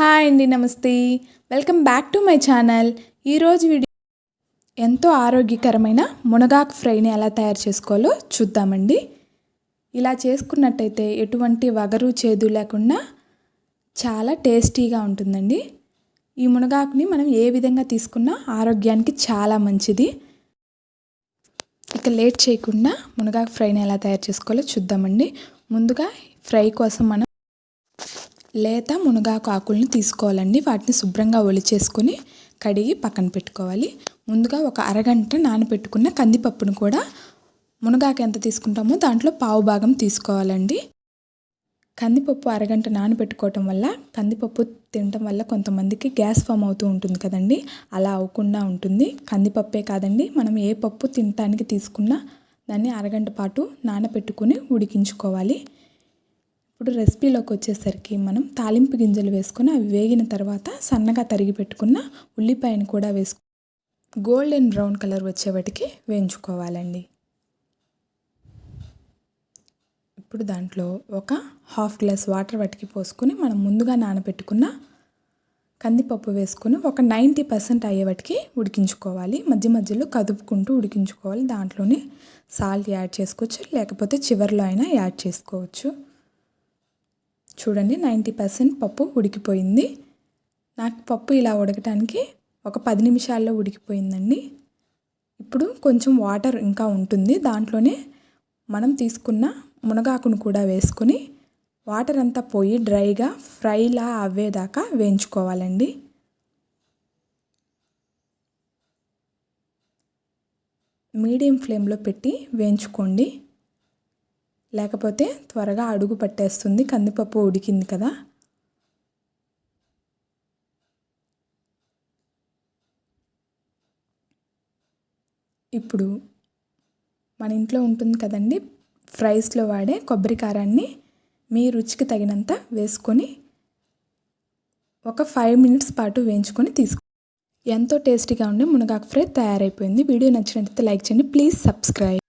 Hi అండి నమస్తే. Welcome back to my channel ఈరోజు వీడియో ఎంతో ఆరోగ్యకరమైన మునగాకు ఫ్రైని ఎలా తయారు చేసుకోవాలో చూద్దామండి. ఇలా చేసుకున్నట్టయితే ఎటువంటి వగరు చేదు లేకుండా చాలా టేస్టీగా ఉంటుందండి. ఈ మునగాకుని మనం ఏ విధంగా తీసుకున్నా ఆరోగ్యానికి చాలా మంచిది. ఇక లేట్ చేయకుండా మునగాకు ఫ్రైని ఎలా తయారు చేసుకోవాలో చూద్దామండి. ముందుగా ఫ్రై కోసం మనం లేత మునగాకు ఆకుల్ని తీసుకోవాలండి. వాటిని శుభ్రంగా ఒలిచేసుకొని కడిగి పక్కన పెట్టుకోవాలి. ముందుగా ఒక అరగంట నానబెట్టుకున్న కందిపప్పును కూడా మునగాకు ఎంత తీసుకుంటామో దాంట్లో పావు భాగం తీసుకోవాలండి. కందిపప్పు అరగంట నానబెట్టుకోవటం వల్ల కందిపప్పు తినటం వల్ల కొంతమందికి గ్యాస్ ఫామ్ అవుతూ ఉంటుంది కదండి. అలా అవ్వకుండా ఉంటుంది. కందిపప్పే కాదండి. మనం ఏ పప్పు తినటానికి తీసుకున్నా దాన్ని అరగంట పాటు నానబెట్టుకుని ఉడికించుకోవాలి. ఇప్పుడు రెసిపీలోకి వచ్చేసరికి మనం తాలింపు గింజలు వేసుకొని అవి వేగిన తర్వాత సన్నగా తరిగి పెట్టుకున్న ఉల్లిపాయను కూడా వేసుకు గోల్డెన్ బ్రౌన్ కలర్ వచ్చేవాటికి వేయించుకోవాలండి. ఇప్పుడు దాంట్లో ఒక హాఫ్ గ్లాస్ వాటర్ వాటికి పోసుకొని మనం ముందుగా నానబెట్టుకున్న కందిపప్పు వేసుకొని ఒక నైంటీ పర్సెంట్ అయ్యేవాటికి ఉడికించుకోవాలి. మధ్య మధ్యలో కదుపుకుంటూ ఉడికించుకోవాలి. దాంట్లోనే సాల్ట్ యాడ్ చేసుకోవచ్చు. లేకపోతే చివరిలో అయినా యాడ్ చేసుకోవచ్చు. చూడండి నైంటీ పర్సెంట్ పప్పు ఉడికిపోయింది. నాకు పప్పు ఇలా ఉడకటానికి ఒక పది నిమిషాల్లో ఉడికిపోయిందండి. ఇప్పుడు కొంచెం వాటర్ ఇంకా ఉంటుంది. దాంట్లోనే మనం తీసుకున్న మునగాకును కూడా వేసుకొని వాటర్ అంతా పోయి డ్రైగా ఫ్రైలా అవ్వేదాకా వేయించుకోవాలండి. మీడియం ఫ్లేమ్లో పెట్టి వేయించుకోండి. లేకపోతే త్వరగా అడుగు పట్టేస్తుంది. కందిపప్పు ఉడికింది కదా. ఇప్పుడు మన ఇంట్లో ఉంటుంది కదండి. ఫ్రైస్లో వాడే కొబ్బరి కారాన్ని మీ రుచికి తగినంత వేసుకొని ఒక ఫైవ్ మినిట్స్ పాటు వేయించుకొని తీసుకో. ఎంతో టేస్టీగా ఉండే మునగాకు ఫ్రై తయారైపోయింది. వీడియో నచ్చినట్లయితే లైక్ చేయండి. Please subscribe.